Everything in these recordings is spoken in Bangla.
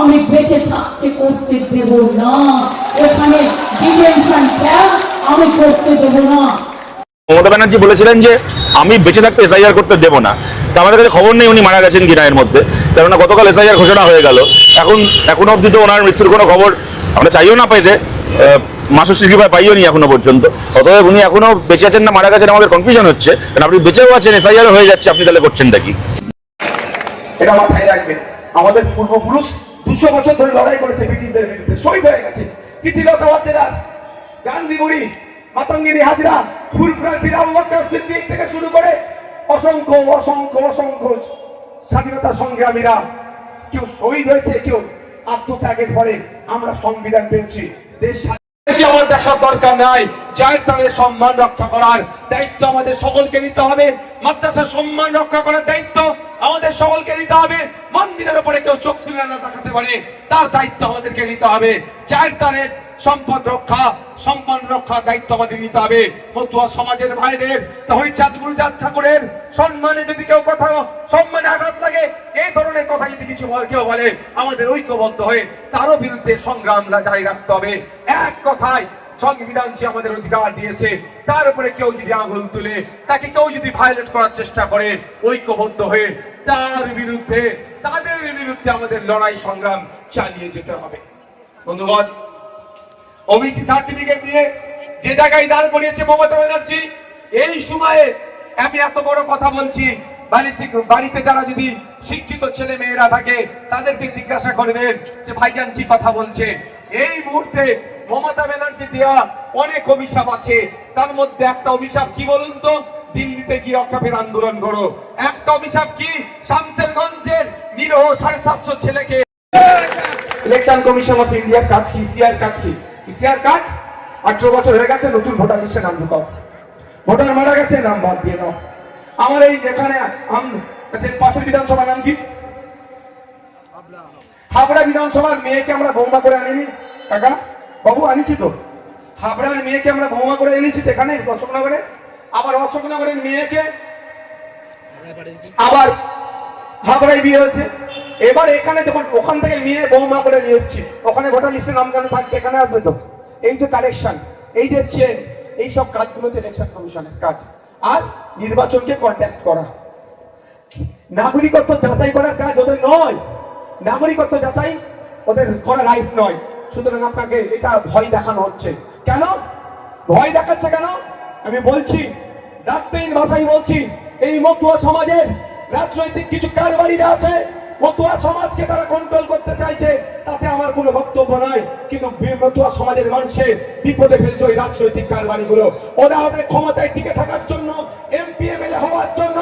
আমি বেঁচে থাকতে করতে দেব না। এখানে ডিটেনশন ক্যাম্প আমি করতে দেব না। মমতা ব্যানার্জি বলেছিলেন যে আমি বেঁচে থাকতে এসআইআর করতে দেবো না। তা আমাদের কাছে খবর নেই উনি মারা গেছেন কিনা এর মধ্যে। কেননা গতকাল এসআইআর ঘোষণা হয়ে গেল। এখন এখনও অব্দি তো ওনার মৃত্যুর কোনো খবর আমরা চাইও না পাইতে। মাসুশ্রী কৃপায় পাইও নি এখনও পর্যন্ত। অতএব উনি এখনও বেঁচে আছেন না মারা গেছেন আমাদের কনফিউশন হচ্ছে। কারণ আপনি বেঁচেও আছেন এসআইআর হয়ে যাচ্ছে আপনি তাহলে করছেনটা কি? এটা মাথায় রাখবেন। আমাদের পূর্বপুরুষ দুশো বছর ধরে লড়াই করেছে ব্রিটিশদের বিরুদ্ধে, শহীদ হয়ে গেছে। কীর্তিলতা ওয়াদ্দেদার গান্ধী বুড়ি, মাতঙ্গিনী হাজরা ফুলপুরার বীর আবু সিদ্দিক থেকে শুরু করে অসংখ্য অসংখ্য অসংখ্য স্বাধীনতা সংগ্রামীরা, কেউ শহীদ হয়েছে, কেউ আত্মত্যাগের পরে আমরা সংবিধান পেয়েছি। দেশ বেশি আমার দেখার দরকার নাই যার তাদের সম্মান রক্ষা করার দায়িত্ব আমাদের সকলকে নিতে হবে। মাদ্রাসার সম্মান রক্ষা করার দায়িত্ব আমাদের সকলকে নিতে হবে। মন্দিরের উপরে কেউ চোখ তুলে না দেখাতে পারে। তার দায়িত্ব আমাদেরকে নিতে হবে। চার তারের সম্পদ রক্ষা, সম্মান রক্ষার দায়িত্ব আমাদের নিতে হবে। মতুয়া সমাজের ভাইদের হরিচাঁদ গুরুচাঁদ ঠাকুরের সম্মানে যদি কেউ কথা, সম্মানে আঘাত লাগে এই ধরনের কথা যদি কিছু কেউ বলে, আমাদের ঐক্যবদ্ধ হয়ে তারও বিরুদ্ধে সংগ্রাম জারি রাখতে হবে। এক কথায় সংবিধান যে আমাদের অধিকার দিয়েছে। তার উপরে কেউ যদি আঙুল তুলে, তাকে কেউ যদি ভায়োলেট করার চেষ্টা করে, ঐক্যবদ্ধ হয়ে তার বিরুদ্ধে, তাদের বিরুদ্ধে আমাদের লড়াই সংগ্রাম চালিয়ে যেতে হবে। বন্ধুগণ, ওবিসি সার্টিফিকেট দিয়ে যে জায়গায় দাঁড় করিয়েছে মমতা ব্যানার্জি, এই সময়ে আমি এত বড় কথা বলছি বাড়িতে যারা যদি শিক্ষিত ছেলে মেয়েরা থাকে, তাদেরকে জিজ্ঞাসা করবেন যে, ভাইজান কি কথা বলছে? এই মুহূর্তে মমতা ব্যানার্জি দেওয়া অনেক অভিশাপ আছে। তার মধ্যে একটা অভিশাপ কি বলুন তো? দিল্লিতে গিয়ে অকাপের আন্দোলন করো। একটা অভিশাপ কি? শামসেরগঞ্জের নিরহ সাড়ে সাতশো ছেলেকে। ইলেকশন কমিশন অফ ইন্ডিয়ার কাজ কি? ইসিআর কাজ কি? ইসিআর কাজ? আঠারো বছর হয়ে গেছে নতুন ভোটার লিস্টে নাম ঢুকাও। ভোটার মারা গেছে নাম বাদ দিয়ে দাও। আমার এই যেখানে আচ্ছা, পাশের বিধানসভার নাম কি? হাবড়া বিধানসভার মেয়েকে আমরা বৌমা করে আনিনি কাকা। বাবু আনিছি তো। হাবড়ার মেয়েকে আমরা বৌমা করে এনেছি এখানে, অশোকনগরে। আবার অশোকনগরের মেয়েকে আবার হাবড়ায় বিয়ে হয়েছে। এবার এখানে যখন ওখান থেকে মেয়ে বৌমা করে নিয়ে এসছি, ওখানে গোটা লিস্টে নাম কেন থাকবে, এখানে আসবে তো। এই যে কারেকশন এই যে চেন এই সব কাজগুলো হচ্ছে ইলেকশন কমিশনের কাজ। আর নির্বাচনকে কন্ট্যাক্ট করা। নাগরিকত্ব যাচাই করার কাজ ওদের নয়। নাগরিকত্ব যাচাই ওদের করা রাইট নয়। সুতরাং আপনাকে এটা ভয় দেখানো হচ্ছে। কেন? ভয় দেখাচ্ছে কেন? আমি বলছি ডাক্তারিন ভাষাই বলছি, এই মতুয়া সমাজের রাজনৈতিক কিছু কারবারিরা আছে, মতুয়া সমাজকে তারা কন্ট্রোল করতে চাইছে, তাতে আমার কোনো বক্তব্য নাই কিন্তু মতুয়া সমাজের মানুষে বিপদে ফেলছে ওই রাজনৈতিক কারবারিগুলো। ওরা ওদের ক্ষমতায় টিকে থাকার জন্য এমপি এমএলএ হওয়ার জন্য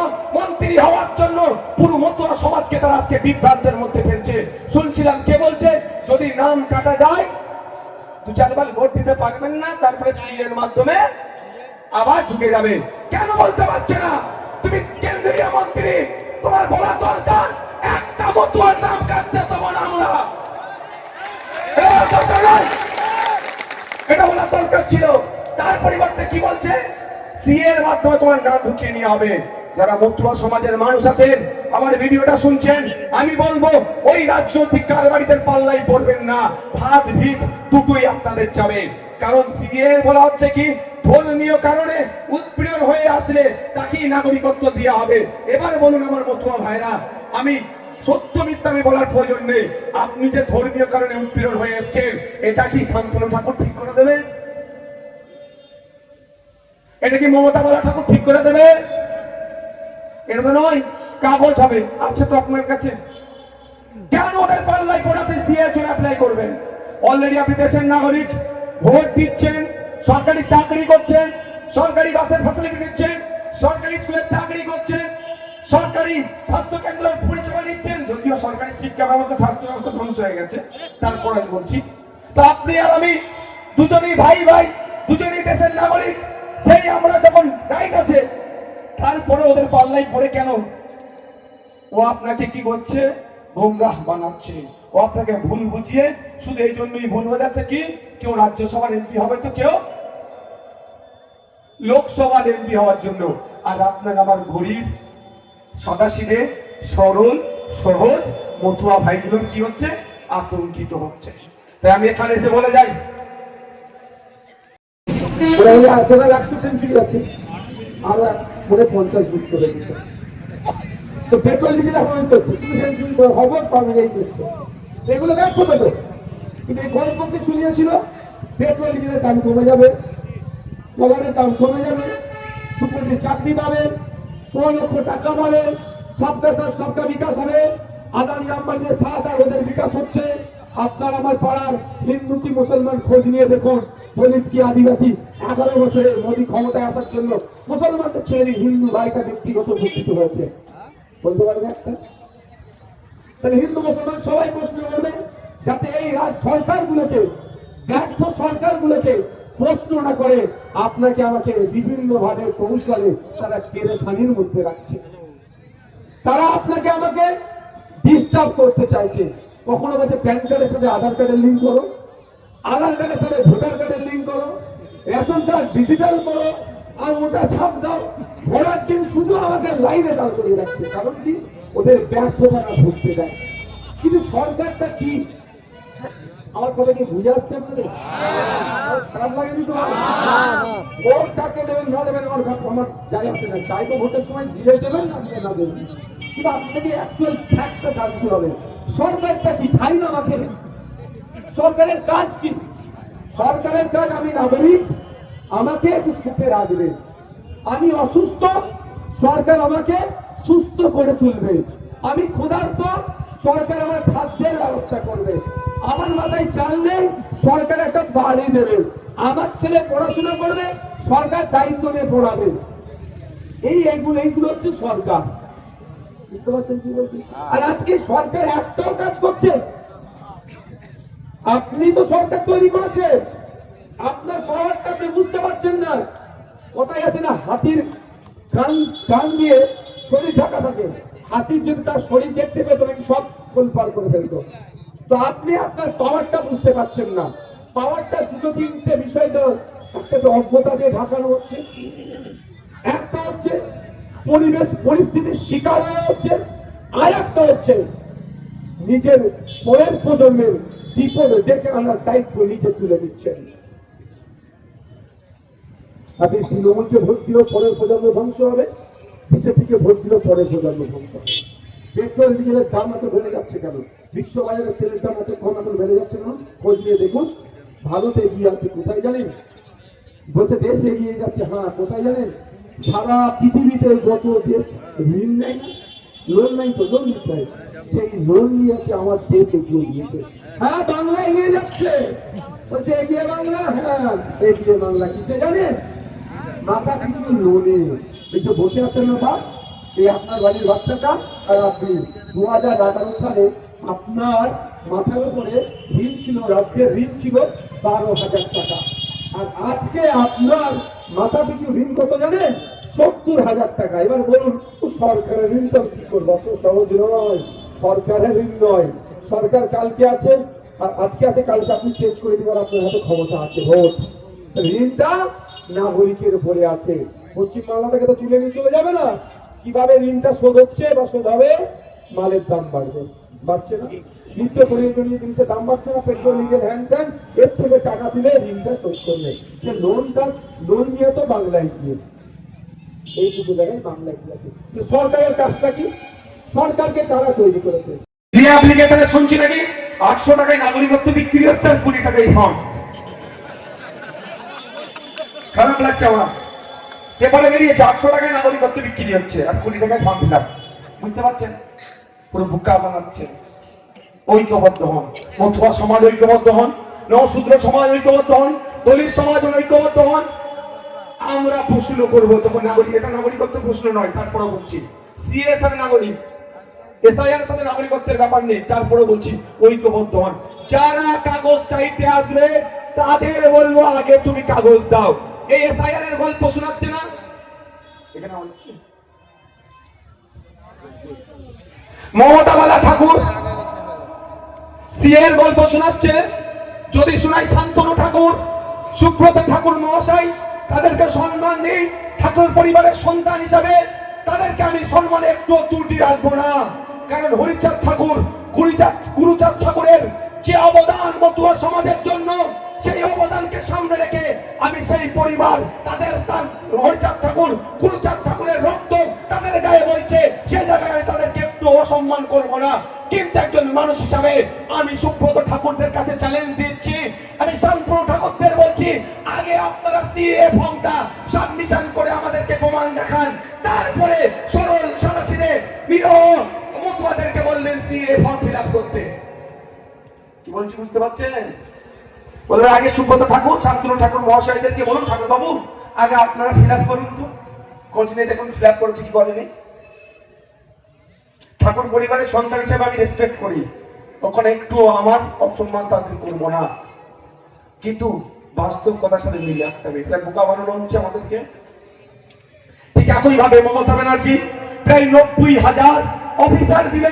মন্ত্রী হওয়ার জন্য পুরো মতুয়া সমাজকে তারা আজকে বিভ্রান্তের মধ্যে ফেলছে। শুনছিলাম কে বলছে, যদি নাম কাটা যায়, দু চারবার ভোট দিতে পারবেন না, তারপরে সিএর মাধ্যমে আবার ঢুকে যাবে। কেন বলতে পারছে না? তুমি কেন্দ্রীয় মন্ত্রী, তোমার বলা দরকার, একটা মতুয়ার নাম কাটতে তোমার আমরা। এটা বলার দরকার ছিল। তার পরিবর্তে কি বলছে? সিএ এর মাধ্যমে তোমার নাম ঢুকিয়ে নিয়ে হবে। যারা মতুয়া সমাজের মানুষ আছেন, আমার ভিডিওটা শুনছেন, আমি বলব, ওই রাজনৈতিক কারবারিদের পাল্লাই পড়বেন না। ভাত, ভিত, দুটোই আপনাদের যাবে কারণ সিএ বলা হচ্ছে কি, ধর্মীয় কারণে উৎপীড়ন হয়ে আসলে তাকেই নাগরিকত্ব দেওয়া হবে। এবার বলুন আমার মতুয়া ভাইরা, আমি সত্য মিথ্যা আমি বলার প্রয়োজন নেই। আপনি যে ধর্মীয় কারণে উৎপীড়ন হয়ে এসছেন, এটা কি শান্তনু ঠাকুর ঠিক করে দেবে এটা কি মমতা বলা ঠাকুর ঠিক করে দেবে? এটা তো নয়, কাগজ হবে, আছে তো আপনার কাছে। কেন ওদের পাল্লাই করে আপনি সিএর অ্যাপ্লাই করবেন? অলরেডি আপনি দেশের নাগরিক, ভোট দিচ্ছেন, সরকারি চাকরি করছেন, সরকারি বাসের ফ্যাসিলিটি নিচ্ছেন সরকারি স্কুলে চাকরি করছেন, সরকারি স্বাস্থ্য কেন্দ্রের পরিষেবা নিচ্ছেন, যদিও সরকারি শিক্ষা ব্যবস্থা, স্বাস্থ্য ব্যবস্থা ধ্বংস হয়ে গেছে, তারপর আমি বলছি। তো আপনি আর আমি দুজনেই ভাই ভাই দুজনেই দেশের নাগরিক সেই আমরা যখন রাইট আছে তারপরে ওদের পাল্লাই পড়ে কেন? ও আপনাকে কি করছে? গোমরাহ বানাচ্ছে। ও আপনাকে ভুল বুঝিয়ে শুধু এই জন্যই ভুল হয়ে যাচ্ছে কি? কেউ রাজ্যসভার এমপি হবে তো কেউ? লোকসভার এমপি হওয়ার জন্য। আর আপনার আমার গরিব সাদাসিদে সরল, সহজ, মতুয়া ভাইগুলোর কি হচ্ছে? আতঙ্কিত হচ্ছে। তাই আমি এখানে এসে বলে যাই ওরা হলে আপনার একশো সেঞ্চুরি আছে। আর মনে পঞ্চাশ বুট করে দিত। তো পেট্রোল এখন ওই করছে। শুধু সেঞ্চুরি খবর পাবেন এই করছে। এগুলো ব্যর্থ পেত কিন্তু এই গল্পকে শুনিয়েছিল, পেট্রোল, ডিজেলের দাম কমে যাবে। ডলারের দাম কমে যাবে। সুপ্রতি চাকরি পাবে, পনেরো লক্ষ টাকা পাবে। সবকা সাথ সবকা বিকাশ হবে। আদানি আম্বানিদের সাথ ওদের বিকাশ হচ্ছে। আপনার আমার পাড়ার হিন্দু কি মুসলমান খোঁজ নিয়ে দেখুন। দলিত কি আদিবাসী? এগারো বছরের মোদী ক্ষমতায় আসার জন্য মুসলমানদের ছেড়ে দিয়ে হিন্দু ভাইটা ব্যক্তিগত উপকৃত হয়েছে। বলতে পারবে একটা? তাহলে হিন্দু মুসলমান সবাই প্রশ্ন করবে, যাতে এই রাজ সরকারগুলোকে, ব্যর্থ সরকারগুলোকে প্রশ্ন না করে, আপনাকে আমাকে বিভিন্ন ভাবে কৌশলে তারা টেরেসানির মধ্যে রাখছে। তারা আপনাকে আমাকে ডিস্টার্ব করতে চাইছে। কখনো বলছে প্যান কার্ডের সাথে আধার কার্ডের লিঙ্ক করো, আধার কার্ডের সাথে ভোটার কার্ডের লিঙ্ক করো, রেশন কার্ড ডিজিটাল করো, আর ওটা ছাপ দাও। ভোটার টিম শুধু আমাদের লাইনে দাঁড় করিয়ে রাখছে, কারণ কি? ওদের ব্যর্থতা না ভুগতে দেয়। কিন্তু সরকারটা কি? আমার কথা কি বুঝে আসছে আপনাদের? খারাপ লাগেনি তো? ভোট কাকে দেবেন, না দেবেন, আমার আমার যাই আসে না। চাই তো ভোটের সময় দিয়ে দেবেন না দিয়ে না দেবেন। কিন্তু আপনাকে অ্যাকচুয়াল ফ্যাক্টটা জানতে হবে। সরকারটা কি খাই না আমাকে? সরকারের কাজ কি? সরকারের কাজ আমি নাগরিক আমাকে একটু সুখে রাখবে আমি অসুস্থ, সরকার আমাকে সুস্থ করে তুলবে। আমি ক্ষুধার্ত, সরকার আমার খাদ্যের ব্যবস্থা করবে। আমার মাথায় চাল নেই, সরকার একটা বাড়ি দেবে। আমার ছেলে পড়াশোনা করবে, সরকার দায়িত্ব নিয়ে পড়াবে। এই এইগুলো এইগুলো হচ্ছে সরকার। বুঝতে কি বলছি? আর আজকে সরকার একটাও কাজ করছে। আপনি তো সরকার তৈরি করেছেন। আপনার পাওয়ারটা আপনি বুঝতে পারছেন না। কোথায় আছে না, হাতির কান কান দিয়ে শরীর ঢাকা থাকে। হাতির যদি তার শরীর দেখতে পেত নাকি সব গোল পার করে ফেলতো। তো আপনি আপনার পাওয়ারটা বুঝতে পারছেন না। পাওয়ারটা দুটো তিনটে বিষয় তো একটা তো অজ্ঞতা দিয়ে ঢাকানো হচ্ছে। একটা হচ্ছে পরিবেশ, পরিস্থিতির শিকার হয়ে হচ্ছে, আর একটা হচ্ছে নিজের পরের প্রজন্মের বিপদে ডেকে আনার দায়িত্ব নিজে তুলে নিচ্ছেন। আপনি তৃণমূলকে ভোট দিলেও পরের প্রজন্ম ধ্বংস হবে, বিজেপিকে ভোট দিলেও পরের প্রজন্ম ধ্বংস হবে। পেট্রোল, ডিজেলের দাম এত বেড়ে যাচ্ছে কেন? বিশ্ববাজারে তেলের দাম এত কম এখন বেড়ে যাচ্ছে কেন? খোঁজ নিয়ে দেখুন, ভারত এগিয়ে আছে কোথায় জানেন? বলছে দেশ এগিয়ে যাচ্ছে হ্যাঁ কোথায় জানেন? সারা পৃথিবীতে যত দেশ ঋণ নেয় না লোন নেই তো লোন নিতে সেই লোন নিয়ে আমার দেশ এগিয়ে গিয়েছে? হ্যাঁ বাংলা এগিয়ে যাচ্ছে। বলছে, এগিয়ে বাংলা? হ্যাঁ এগিয়ে বাংলা কিসে জানেন? মাথা কিছু লোনে এই বসে আছেন না বাপ? এই আপনার বাড়ির বাচ্চাটা আর আপনি। দু হাজার আঠারো সালে আপনার মাথার উপরে ঋণ ছিল রাজ্যের ঋণ ছিল বারো হাজার টাকা। আর আজকে আপনার মাথা পিছু ঋণ কত জানেন? সত্তর হাজার টাকা। এবার বলুন সরকারের ঋণ তো কি করব? অত সহজ নয়। সরকারের ঋণ নয়। সরকার কালকে আছে, আর আজকে আছে, কালকে আপনি চেঞ্জ করে দিবার আপনার হাতে ক্ষমতা আছে, ভোট। ঋণটা নাগরিকের উপরে আছে। পশ্চিমবাংলা থেকে তো তুলে নিয়ে চলে যাবে না। কীভাবে ঋণটা শোধ হচ্ছে বা শোধ হবে? মালের দাম বাড়বে। বাড়ছে না। নিত্য প্রয়োজনীয় জিনিসের দাম বাড়ছে না, পেট্রোল, ডিজেল হ্যান ত্যান এর থেকে টাকা তুলে ঋণটা শোধ করবে। যে লোনটা লোন নিয়ে তো বাংলায় গিয়ে এইটুকু জায়গায় বাংলায় গিয়েছে সরকারের কাজটা কি? সরকারকে তারা তৈরি করেছে। অ্যাপ্লিকেশনে শুনছি নাকি? আটশো টাকায় নাগরিকত্ব বিক্রি হচ্ছে আর কুড়ি টাকায় ফর্ম খারাপ লাগছে আমার। পেপারে বেরিয়েছে, আটশো টাকায় নাগরিকত্ব বিক্রি হচ্ছে আর কুড়ি টাকায় ফর্ম ফিল বুঝতে পারছেন? পুরো বুকা বানাচ্ছে। ঐক্যবদ্ধ হন। মথুয়া সমাজ ঐক্যবদ্ধ হন নশূদ্র সমাজ ঐক্যবদ্ধ হন, দলিত সমাজ ঐক্যবদ্ধ হন। আমরা প্রশ্ন করব তখন নাগরিক, এটা নাগরিকত্ব প্রশ্ন নয় তারপরে বলছি। সিএর সাথে নাগরিক, এসআইআর এর সাথে নাগরিকত্বের ব্যাপার নেই তারপরে বলছি ঐক্যবদ্ধ হন। যারা কাগজ চাইতে আসবে, তাদের বলব, আগে তুমি কাগজ দাও। এই এসআইআর এর গল্প শোনাচ্ছে না? এখানে বলছি মমতা বালা ঠাকুর। সিএর গল্প শোনাচ্ছে। যদি শোনাই শান্তনু ঠাকুর, সুব্রত ঠাকুর মহাশয়, তাদেরকে সম্মান দিই। ঠাকুর পরিবারের সন্তান হিসাবে তাদেরকে আমি সম্মানে একটু ত্রুটি রাখব না। কারণ হরিচাঁদ ঠাকুর, গুরিচাঁদ, গুরুচাঁদ ঠাকুরের যে অবদান মতুয়া সমাজের জন্য, সেই অবদানকে সামনে রেখে আমি সেই পরিবার, তাদের তার হরিচাঁদ ঠাকুর, গুরুচাঁদ ঠাকুরের রক্ত তাদের গায়ে বইছে, সেই জায়গায় আমি তাদেরকে একটু অসম্মান করব না। কিন্তু একজন মানুষ হিসাবে আমি সুব্রত ঠাকুরদের কাছে চ্যালেঞ্জ দিচ্ছি, আমি শান্তনু ঠাকুরদের বলছি, আগে আপনারা সিএ ফর্মটা সাবমিশন করে আমাদেরকে প্রমাণ দেখান। তারপরে সরল সাদাসিদে নিরহ মতুয়াদেরকে বললেন সিএ ফর্ম ফিল করতে। কি বলছি, বুঝতে পারছেন? বললেন, আগে সুব্রত ঠাকুর, শান্তনু ঠাকুর মহাশয়দেরকে বলুন ঠাকুর বাবু আগে আপনারা ফিল করুন তো। নিয়ে দেখুন ফিল আপ করেছে, কি করেনি ঠাকুর পরিবারের সন্তান হিসেবে আমি রেসপেক্ট করি। ওখানে একটু আমার অসম্মান তাদের করব না। কিন্তু বাস্তব কথার সাথে মিলে আসতে হবে। এটা বোকা বানানো হচ্ছে আমাদেরকে। ঠিক একই ভাবে মমতা ব্যানার্জি প্রায় নব্বই হাজার অফিসার দিল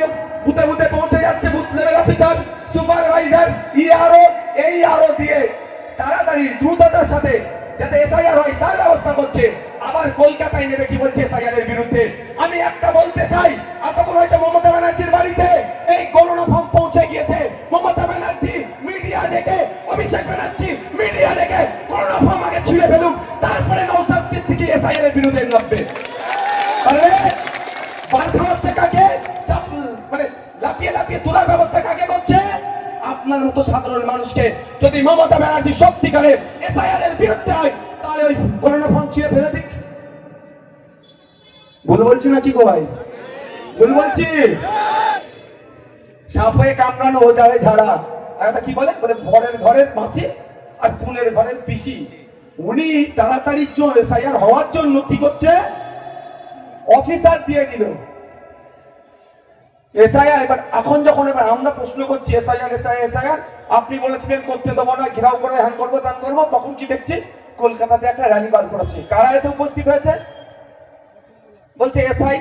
বুথে বুথে পৌঁছে যাচ্ছে, booth level officer, supervisor ERO এই আরও দিয়ে। তাড়াতাড়ি দ্রুততার সাথে যাতে এসআইআর হয়, তার ব্যবস্থা করছে। আবার কলকাতায় নেবে কি বলছে এসআইআর এর বিরুদ্ধে? আমি একটা বলতে চাই এতক্ষণ হয়তো মমতা ব্যানার্জির বাড়িতে এই গণনা ফর্ম পৌঁছে গিয়েছে। মমতা ব্যানার্জি মিডিয়া ডেকে অভিষেক ব্যানার্জি মিডিয়া ডেকে গণনা ফর্ম আগে ছিঁড়ে ফেলুক, তারপরে নৌসাদ সিদ্দিকি এসআইআর এর বিরুদ্ধে নামবে। আরে মার খাওয়াচ্ছে কাকে? মানে লাপিয়ে লাপিয়ে তোলার ব্যবস্থা কাকে করছে? আপনার মতো সাধারণ মানুষকে যদি মমতা ব্যানার্জি সত্যিকারের এসআইআর এর বিরুদ্ধে হয়, তাহলে ওই করোনা ফর্ম ছিঁড়ে ফেলে দিক। ভুল বলছি না কি গো ভুল বলছি? সাপ হয়ে কামড়ানো ও যাবে ঝাড়া। আর একটা কি বলে? বলে বরের ঘরের মাসি আর তুনের ঘরের পিসি। উনি তাড়াতাড়ি এসআইআর হওয়ার জন্য কি করছে? অফিসার দিয়ে দিল। এসআইআর, এবার এখন যখন এবার আমরা প্রশ্ন করছি, এসআইআর এসআইআর এসআইআর, আপনি বলেছিলেন করতে দেবো না, ঘেরাও করে হ্যান করব ত্যান করব, তখন কি দেখছি? কলকাতাতে একটা র্যালি বার করেছে। কারা এসে উপস্থিত হয়েছে? বলছে, এসআই,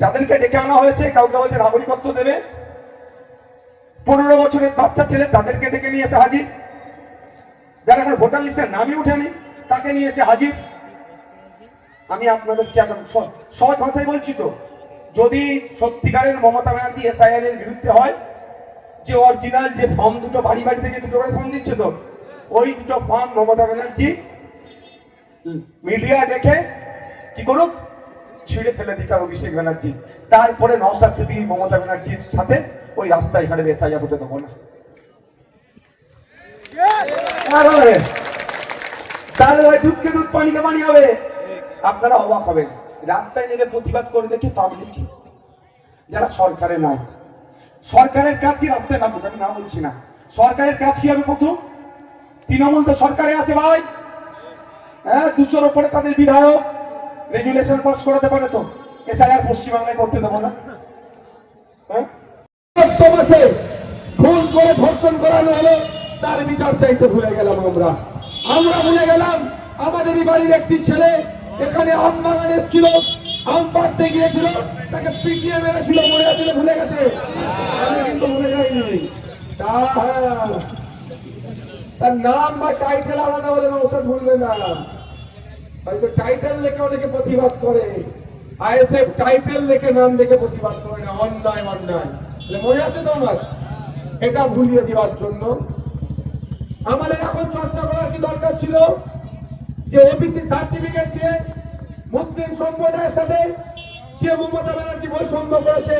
যাদেরকে ডেকে আনা হয়েছে, কাউকে বলছে নাগরিকত্ব দেবে। পনেরো বছরের বাচ্চা ছেলে, তাদেরকে ডেকে নিয়ে এসে হাজির। যারা এখন ভোটার লিস্টের নামই উঠেনি, তাকে নিয়ে এসে হাজির। আমি আপনাদেরকে এখন সহজ ভাষায় বলছি তো, যদি সত্যিকারের মমতা ব্যানার্জি এসআইআর এর বিরুদ্ধে হয়, যে অরিজিনাল যে ফর্ম দুটো বাড়ি বাড়ি থেকে দুটো করে ফর্ম দিচ্ছে তো, ওই দুটো ফর্ম মমতা ব্যানার্জি মিডিয়া দেখে কি করুক ছিঁড়ে ফেলে দিতে অভিষেক ব্যানার্জি। তারপরে নওসাদ সিদ্দিকী, মমতা ব্যানার্জির সাথে ওই রাস্তায় এখানে এসআইআর হতে দেবো না। তাহলে ভাই দুধকে দুধ, পানিকে পানি হবে। আপনারা অবাক হবেন। রাস্তায় নেমে প্রতিবাদ করে দেখি পাবলিক যারা সরকারে নাই। সরকারের কাজ কি রাস্তায় নামুক, আমি না বলছি না। সরকারের কাজ কি হবে প্রথম? তৃণমূল তো সরকারে আছে ভাই। হ্যাঁ দুশোর ওপরে তাদের বিধায়ক। রেজুলেশন পাস করাতে পারে তো? এছাড়া আর পশ্চিমবাংলায় করতে দেবো না। হ্যাঁ? তোমাকে খুন করে ধর্ষণ করানো হলো, তার বিচার চাইতে ভুলে গেলাম আমরা। আমরা ভুলে গেলাম বাড়ির একটি ছেলে এখানে আম বাগান এসেছিল, আম পাড়তে গিয়েছিল, তাকে পিটিয়ে মেরেছিল, মরে আছিল ভুলে গেছে? আমি কিন্তু ভুলে যাইনি। হ্যাঁ। তার নাম বা টাইটেল আলাদা হলে ওষুধ ভুলবে না। হয়তো টাইটেল দেখে অনেকে প্রতিবাদ করে। আইএসএফ টাইটেল দেখে নাম দেখে প্রতিবাদ করে না, অন্যায় অন্যায়। মনে আছে তো আমার? এটা ভুলিয়ে দেওয়ার জন্য। আমাদের এখন চর্চা করার কি দরকার ছিল? যে ওবিসি সার্টিফিকেট দিয়ে মুসলিম সম্প্রদায়ের সাথে যে মমতা ব্যানার্জি বৈষম্য করেছে,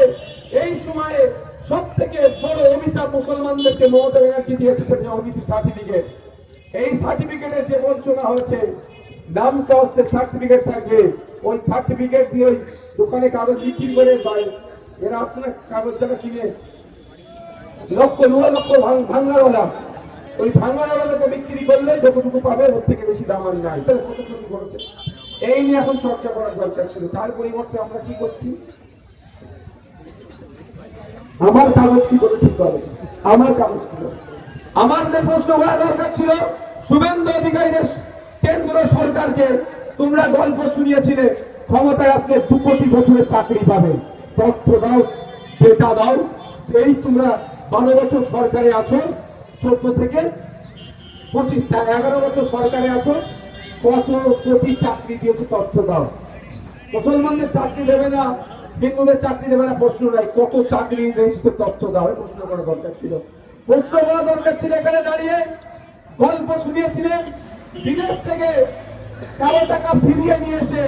এই সময়ে সব থেকে বড় অভিশাপ মুসলমানদেরকে মমতা ব্যানার্জি দিয়েছে সেটা ওবিসি সার্টিফিকেট এই সার্টিফিকেটে যে বঞ্চনা হয়েছে নাম কাস্তের সার্টিফিকেট থাকবে ওই সার্টিফিকেট দিয়ে ওই দোকানে কাগজ বিক্রি করে এরা আসে না কাগজ যারা কিনে। লক্ষ দু লক্ষ ভাঙ- ভাঙারওয়ালা ওই ভাঙারওয়ালাকে বিক্রি করলে যতটুকু পাবে, ওর থেকে বেশি দাম আর নাই। তাহলে কত ক্ষতি করেছে? এই নিয়ে এখন চর্চা করার দরকার ছিল। তার পরিবর্তে আমরা কি করছি? আমার কাগজ কি করে ঠিক হবে? আমার কাগজ কি করে? আমাদের প্রশ্ন করা দরকার ছিল, শুভেন্দু অধিকারীদের কেন্দ্র সরকারকে তোমরা গল্প শুনিয়েছিলে, ক্ষমতায় আসলে দু কোটি বছরের চাকরি পাবে। তথ্য দাও ডেটা দাও, এই তোমরা বারো বছর সরকারে আছো, চোদ্দ থেকে পঁচিশ, এগারো বছর সরকারে আছো, কত কোটি চাকরি দিয়েছ তথ্য দাও। মুসলমানদের চাকরি দেবে না, হিন্দুদের চাকরি দেবে না, প্রশ্ন নাই, কত চাকরি দিয়েছে তথ্য দাও প্রশ্ন করা দরকার ছিল। প্রশ্ন করা দরকার ছিল এখানে দাঁড়িয়ে, গল্প শুনিয়েছিলেন বিদেশ থেকে তেরো টাকা ফিরিয়ে নিয়েছে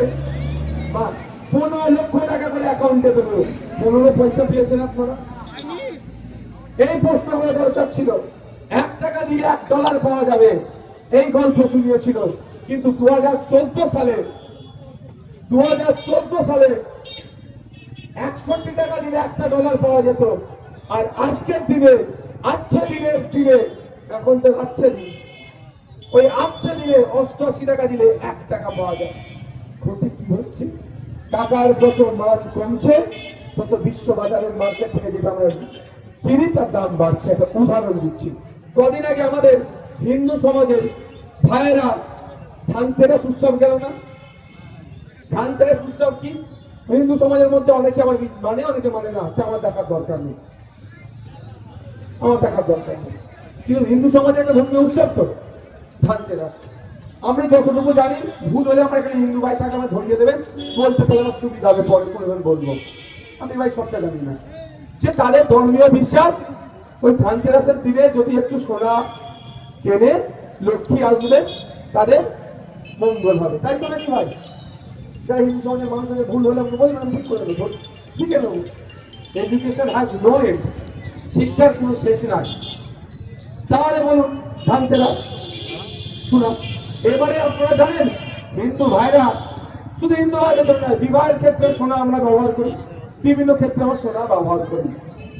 পনেরো লক্ষ টাকা করে অ্যাকাউন্টে দেবো। পনেরো পয়সা পেয়েছেন আপনারা? এই করা দরকার ছিল। এক টাকা দিয়ে এক ডলার পাওয়া যাবে। এই গল্প শুনিয়েছিল। কিন্তু দু হাজার চোদ্দ সালে দু হাজার চোদ্দ সালে একষট্টি টাকা দিলে একটা ডলার পাওয়া যেত। আর আজকের দিনে আচ্ছে দিনের দিনে এখন তো দিন ওই আচ্ছে দিনে অষ্টআশি টাকা দিলে এক টাকা পাওয়া যায়। ক্ষতি কি হচ্ছে? টাকার যত মান কমছে, তত বিশ্ব বাজারের মার্কেট থেকে যেটা আমরা কিনি, তার দাম বাড়ছে। একটা উদাহরণ দিচ্ছি। কদিন আগে আমাদের হিন্দু সমাজের ভাইয়েরা ধানতেরাস উৎসব গেল না? ধানতেরাস উৎসব কি? হিন্দু সমাজের মধ্যে অনেকে আমার মানে অনেকে মানে না। আমার দেখার দরকার নেই। আমার দেখার দরকার নেই। কিন্তু হিন্দু সমাজের একটা ধর্মীয় উৎসব তো। ধানতেরাস আমরা যতটুকু জানি, ভুল হলে আমরা এখানে হিন্দু ভাই থাকে আমরা ধরিয়ে দেবেন। বলতে তাহলে আমার সুবিধা হবে, পরে কোনো বলব। আমি ভাই সবটা জানি না। যে তাদের ধর্মীয় বিশ্বাস, ওই ধানতেরাসের দিনে যদি একটু সোনা কেনে লক্ষ্মী আসবে, তাদের মঙ্গল হবে। তাই তো নাকি ভাই? যারা হিন্দু সমাজের মানুষ ভুল হলে আমরা বলবেন আমি ঠিক করে দেবো। শিখে নেব। এডুকেশন হ্যাজ নো এন্ড শিক্ষার কোনো শেষ নাই। তাহলে বলুন, ধানতেরাস শুনো, এবারে আপনারা জানেন, হিন্দু ভাইরা, শুধু হিন্দু ভাইদের জন্য নয়, বিবাহের ক্ষেত্রে সোনা আমরা ব্যবহার করি, বিভিন্ন ক্ষেত্রে আমরা সোনা ব্যবহার করি।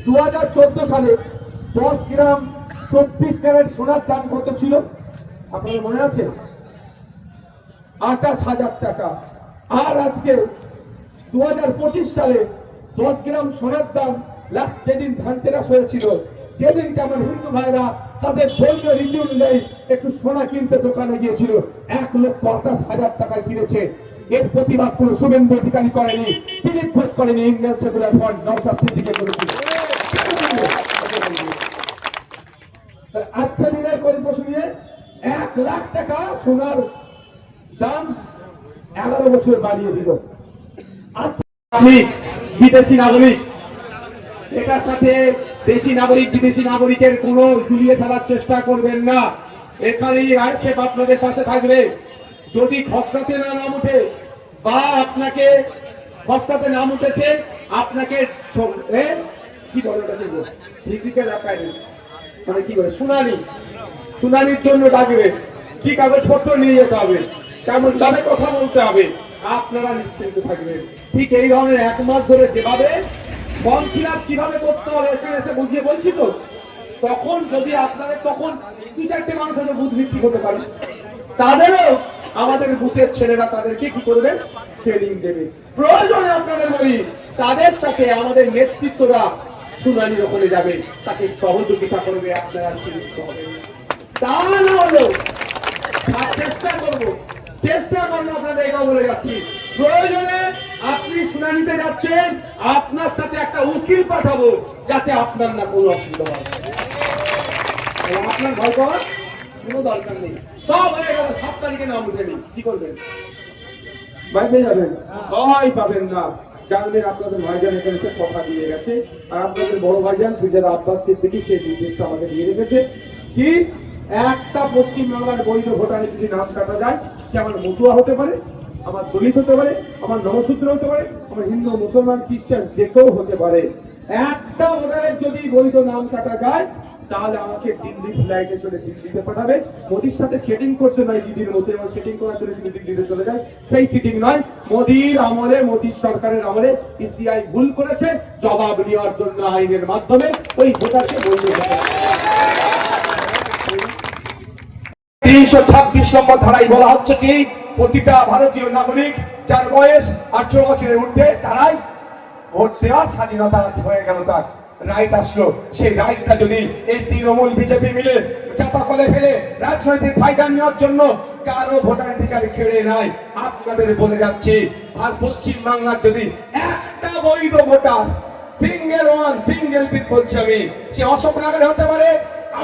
দু হাজার চোদ্দ সালে দশ গ্রাম চব্বিশ ক্যারেট সোনার দাম কত ছিল? আপনাদের মনে আছে? আঠাশ হাজার টাকা। আর আজকে দু হাজার পঁচিশ সালে দশ গ্রাম সোনার দাম লাস্ট যেদিন ধানতেরাস হয়েছিল, যেদিনকে আমার হিন্দু ভাইরা তাদের ধর্মীয় রীতি অনুযায়ী একটু সোনা কিনতে দোকানে গিয়েছিল। এক লক্ষ আঠাশ হাজার টাকায় কিনেছে। এর প্রতিবাদ কোনো শুভেন্দু অধিকারী করেনি। তিনি খোঁজ করেনি ইন্ডিয়ান সেকুলার ফ্রন্ট নওশাদ সিদ্দিকে করেছিল আচ্ছা দিনের গল্প শুনিয়ে এক লাখ টাকা সোনার দাম এগারো বছর বাড়িয়ে দিল। আচ্ছা বিদেশি নাগরিক। এটার সাথে দেশি নাগরিক, বিদেশি নাগরিকের কোনো ঝুলিয়ে ফেলার চেষ্টা করবেন না। এখানেই আইসেফ আপনাদের পাশে থাকবে। যদি খসড়াতে না নাম উঠে বা আপনাকে খসড়াতে নাম উঠেছে, আপনাকে কি মানে কি বলে? শুনানি। শুনানির জন্য ডাকবে। কি কাগজপত্র নিয়ে যেতে হবে? কেমন দামে কথা বলতে হবে? আপনারা নিশ্চিন্ত থাকবেন। ঠিক এই ধরনের এক মাস ধরে যেভাবে ফর্ম ফিল আপ কীভাবে করতে হবে এখানে এসে বুঝিয়ে বলছি তো? তখন যদি আপনাদের তখন দু চারটে মানুষ হয়তো বুথ ভিত্তিক হতে পারে। তাদেরও আমাদের বুথের ছেলেরা তাদেরকে কি করবে? ট্রেনিং দেবে। প্রয়োজনে আপনাদের বলি তাদের সাথে আমাদের নেতৃত্বরা শুনানির ওখানে যাবে। তাকে সহযোগিতা করবে, আপনারা সুনিশ্চিত হবে। তা না হলেও চেষ্টা করব। চেষ্টা করব আপনাদের এটা বলে যাচ্ছি। প্রয়োজনে আপনি শুনানিতে যাচ্ছেন, আপনার সাথে একটা উকিল পাঠাবো, যাতে আপনার না কোনো অসুবিধা হয়। আপনার ভয় পাওয়ার কোনো দরকার নেই। সব হয়ে গেল, সাত তারিখে নাম উঠেনি কি করবেন? পেয়ে যাবেন? ভয় পাবেন না। জানবেন আপনাদের ভাইজান এখানে এসে কথা দিয়ে গেছে। আর আপনাদের বড় ভাইজান গুজরাট আব্বাস সিদ্দিকী, সেই নির্দেশটা আমাকে দিয়ে রেখেছে। কি? একটা পশ্চিমবাংলার বৈধ ভোটারে যদি নাম কাটা যায়, সে আমার মতুয়া হতে পারে, আমার দলিত হতে পারে, আমার নবসূত্র হতে পারে, আমার হিন্দু, মুসলমান, খ্রিস্টান, যে কেউ হতে পারে। একটা ভোটারের যদি বৈধ নাম কাটা যায়, তাহলে আমাকে দিল্লি ফ্লাইটে চলে দিল্লিতে পাঠাবে। মোদির সাথে সেটিং করছে নয় দিদির মধ্যে এবার সেটিং করার জন্য শুধু দিল্লিতে চলে যায়। সেই সিটিং নয়, মোদির আমলে, মোদির সরকারের আমলে ইসিআই ভুল করেছে, জবাব দেওয়ার জন্য আইনের মাধ্যমে ওই ভোটারকে ভোটার। তিনশো ছাব্বিশ নম্বর ধারায় বলা হচ্ছে কি, প্রতিটা ভারতীয় নাগরিক যার বয়স আঠারো বছরের ঊর্ধ্বে, তারাই ভোট দেওয়ার স্বাধীনতা হয়ে গেল তার। রাইট আসলো। সেই রাইটটা যদি এই তৃণমূল, বিজেপি মিলে চাপা কলে ফেলে রাজনৈতিক ফায়দা নেওয়ার জন্য কারও ভোটাধিকার কেড়ে নাই আপনাদের বলে যাচ্ছি, আর পশ্চিম বাংলার যদি একটা বৈধ ভোটার সিঙ্গেল ওয়ান সিঙ্গেল পিট বলছি আমি, সে অশোকনগরে হতে পারে,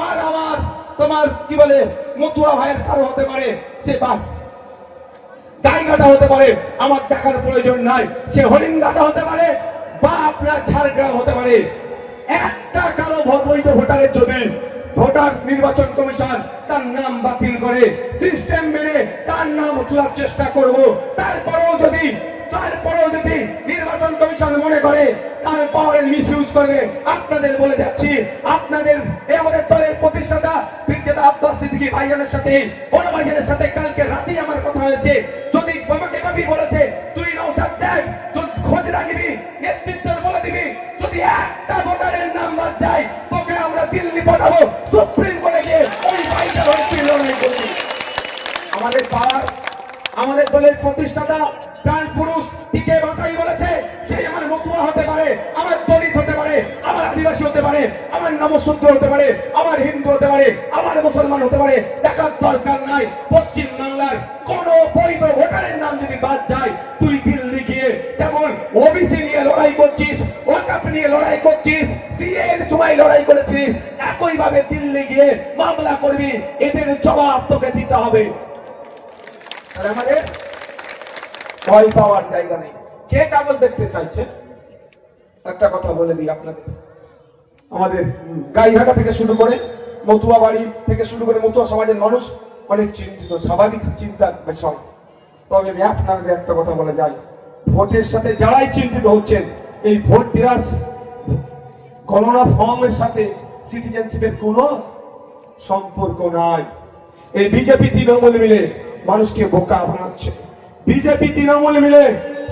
আর আমার তোমার, কি বলে, মতুয়া ভাইয়ের কারও হতে পারে, সে বা গাইঘাটা হতে পারে, আমার দেখার প্রয়োজন নাই, সে হরিণঘাটা হতে পারে বা আপনার ঝাড়গ্রাম হতে পারে। একটা কারও বৈধ ভোটারের যদি ভোটার নির্বাচন কমিশন তার নাম বাতিল করে সিস্টেম তোলার চেষ্টা করব। তারপরেও যদি তারপরেও যদি নির্বাচন কমিশন মনে করে তার পাওয়ারের মিস ইউজ করবে। আপনাদের বলে যাচ্ছি, আপনাদের আমাদের দলের প্রতিষ্ঠাতা পীরজাদা আব্বাস সিদ্দিকী ভাইজানের সাথে, বড় ভাইজানের সাথে কালকে রাতেই আমার কথা হয়েছে। যদি বাবাকে ভাবি বলেছে, তুই নৌসাদ দেখ তুই খোঁজ রাখবি, নেতৃত্বের বলে দিবি। যদি একটা ভোটারের নাম বাদ যায়, তোকে আমরা দিল্লি পাঠাবো। সুপ্রিম কোর্টে গিয়ে ওই ভাইজান হয়ে লড়াই করবি। আমাদের পাওয়ার আমাদের দলের প্রতিষ্ঠাতা প্রাণ পুরুষ টিকে ভাষাই বলেছে সেই আমার মতুয়া হতে পারে, আমার দলিত হতে পারে, আমার আদিবাসী হতে পারে, আমার নবসূত্র হতে পারে, আমার হিন্দু হতে পারে, আমার মুসলমান হতে পারে, দেখার দরকার নাই। পশ্চিম বাংলার কোন বৈধ ভোটারের নাম যদি বাদ যায়, তুই দিল্লি গিয়ে যেমন ওবিসি নিয়ে লড়াই করছিস, ওয়াকাপ নিয়ে লড়াই করছিস সিএর সময় লড়াই করেছিস একই ভাবে দিল্লি গিয়ে মামলা করবি, এদের জবাব তোকে দিতে হবে। আর আমাদের ভয় পাওয়ার জায়গা নেই। কে কাগজ দেখতে চাইছে? একটা কথা বলে দিই আপনাদের। আমাদের গাইঘাটা থেকে শুরু করে মতুয়া বাড়ি থেকে শুরু করে মতুয়া সমাজের মানুষ অনেক চিন্তিত, স্বাভাবিক চিন্তার বিষয়। তবে আমি আপনাদের একটা কথা বলে যাই। ভোটের সাথে যারাই চিন্তিত হচ্ছেন, এই ভোট দেওয়ার গণনা ফর্মের সাথে সিটিজেনশিপের কোনো সম্পর্ক নাই। এই বিজেপি, তৃণমূল মিলে মানুষকে বোকা বানাচ্ছে। বিজেপি তৃণমূল মিলে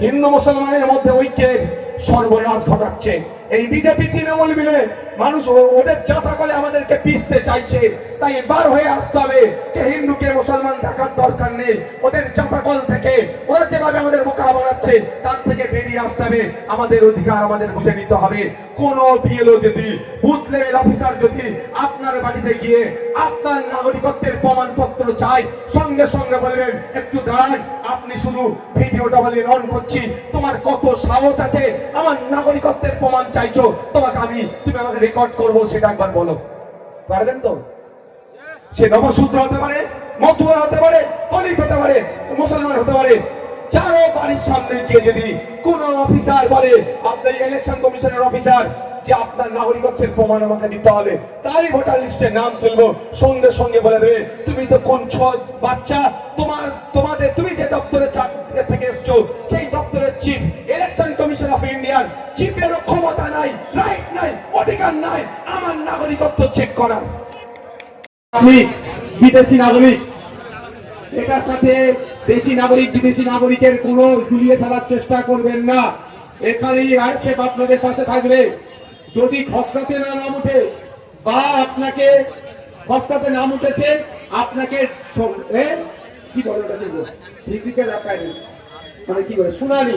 হিন্দু মুসলমানের মধ্যে ঐক্যের সর্বনাশ ঘটাচ্ছে। এই বিজেপি, তৃণমূল মিলে মানুষ ওদের চাতা কলে আমাদেরকে পিসতে চাইছে। তাই বার হয়ে আসতে হবে। কে হিন্দুকে মুসলমান, দেখার দরকার নেই। ওদের চাতাকল থেকে ওরা যেভাবে আমাদের বোকা বানাচ্ছে, তার থেকে বেরিয়ে আসতে হবে। আমাদের অধিকার আমাদের বুঝে নিতে হবে। কোন বিএলও যদি, বুথ লেভেল অফিসার যদি আপনার বাড়িতে গিয়ে আপনার নাগরিকত্বের প্রমাণপত্র চাই সঙ্গে সঙ্গে বলবেন, একটু দাঁড়ান, আপনি শুধু ভিডিওটা বললেন অন করছি। তোমার কত সাহস আছে? আমার নাগরিকত্বের প্রমাণ চাইছো, তোমাকে আমি, তুমি আমাকে রেকর্ড করব, সেটা একবার বলো। পারবেন তো? সে নবশূদ্র হতে পারে মতুয়া হতে পারে, দলিত হতে পারে, মুসলমান হতে পারে। যারও বাড়ির সামনে গিয়ে যদি কোন অফিসার বলে, আপনি ইলেকশন কমিশনের অফিসার যে আপনার নাগরিকত্বের প্রমাণ আমাকে দিতে হবে, তারই ভোটার লিস্টে নাম তুলবো, সঙ্গে সঙ্গে বলে দেবে, তুমি তো কোন ছ বাচ্চা, তোমার, তোমাদের, তুমি যে দপ্তরে চাক- থেকে এসছো, সেই দপ্তরের chief, election commission of Indian চিফেরও ক্ষমতা নাই, রাইট নাই, অধিকার নাই, আমার নাগরিকত্ব চেক করার। আমি বিদেশি নাগরিক। এটার সাথে দেশি নাগরিক, বিদেশি নাগরিকের কোনো ঝুলিয়ে ফেলার চেষ্টা করবেন না। এখানেই আইসেফ আপনাদের পাশে থাকবে। যদি খসড়াতে না নাম উঠে বা আপনাকে খসড়াতে নাম উঠেছে, আপনাকে কি বলে মানে কি বলে? শুনানি।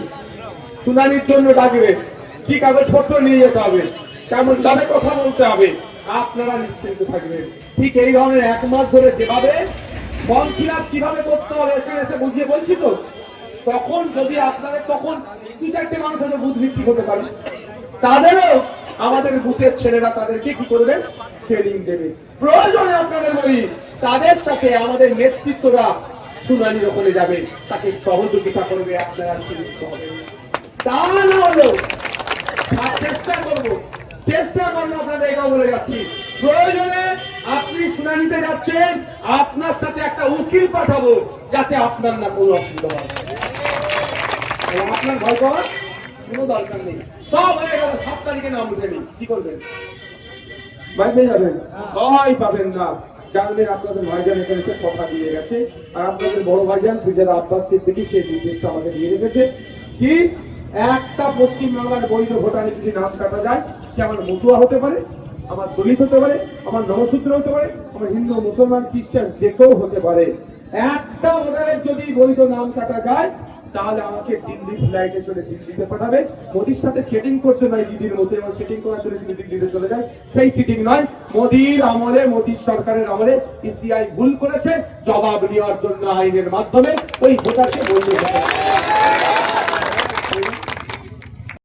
শুনানির জন্য ডাকবে। কি কাগজপত্র নিয়ে যেতে হবে? কেমন দামে কথা বলতে হবে? আপনারা নিশ্চিন্ত থাকবেন। ঠিক এই ধরনের এক মাস ধরে যেভাবে ফর্ম ফিল আপ কীভাবে করতে হবে, এখানে এসে বুঝিয়ে বলছি তো। তখন যদি আপনাদের, তখন দু চারটে মানুষ হয়তো বুধ ভিত্তিক হতে পারে। তাদেরও আমাদের বুথের ছেলেরা তাদেরকে কি করবে? ট্রেনিং দেবে। প্রয়োজনে আপনাদের বলি, তাদের সাথে আমাদের নেতৃত্বরা শুনানির ওখানে যাবে। তাকে সহযোগিতা করবে, আপনারা তা না চেষ্টা করব, চেষ্টা করব আপনাদের এটাও বলে যাচ্ছি। প্রয়োজনে আপনি শুনানিতে যাচ্ছেন, আপনার সাথে একটা উকিল পাঠাবো, যাতে আপনার না কোনো অসুবিধা হয়। আপনার ভয় পাওয়ার? কোনো দরকার নেই। সব হয়ে গেল, সাত তারিখে নাম কি করবেন? পেয়ে যাবেন ভয় পাবেন না। জানবেন আপনাদের ভাইজান এখানে এসে কথা দিয়ে গেছে। আর আপনাদের বড় ভাইজান পূজার আব্বাস সিদ্দিকি সেই নির্দেশটা আমাদের দিয়ে রেখেছে কি? একটা পশ্চিমবাংলার বৈধ ভোটারে যদি নাম কাটা যায়, সে আমার মতুয়া হতে পারে, আমার দলিত হতে পারে, আমার নবসূত্র হতে পারে, আমার হিন্দু, মুসলমান, খ্রিস্টান, যে কেউ হতে পারে। একটা ভোটারের যদি বৈধ নাম কাটা যায় তাহলে আমাকে দিল্লি ফ্লাইটে চলে দিল্লিতে পাঠাবে। মোদির সাথে সেটিং করছে নয় দিদির মতো এবং সেটিং করার জন্য তিনি দিল্লিতে চলে যায়। সেই সিটিং নয়, মোদির আমলে, মোদির সরকারের আমলে ইসিআই ভুল করেছে, জবাব নেওয়ার জন্য আইনের মাধ্যমে ওই ভোটারকে বলতে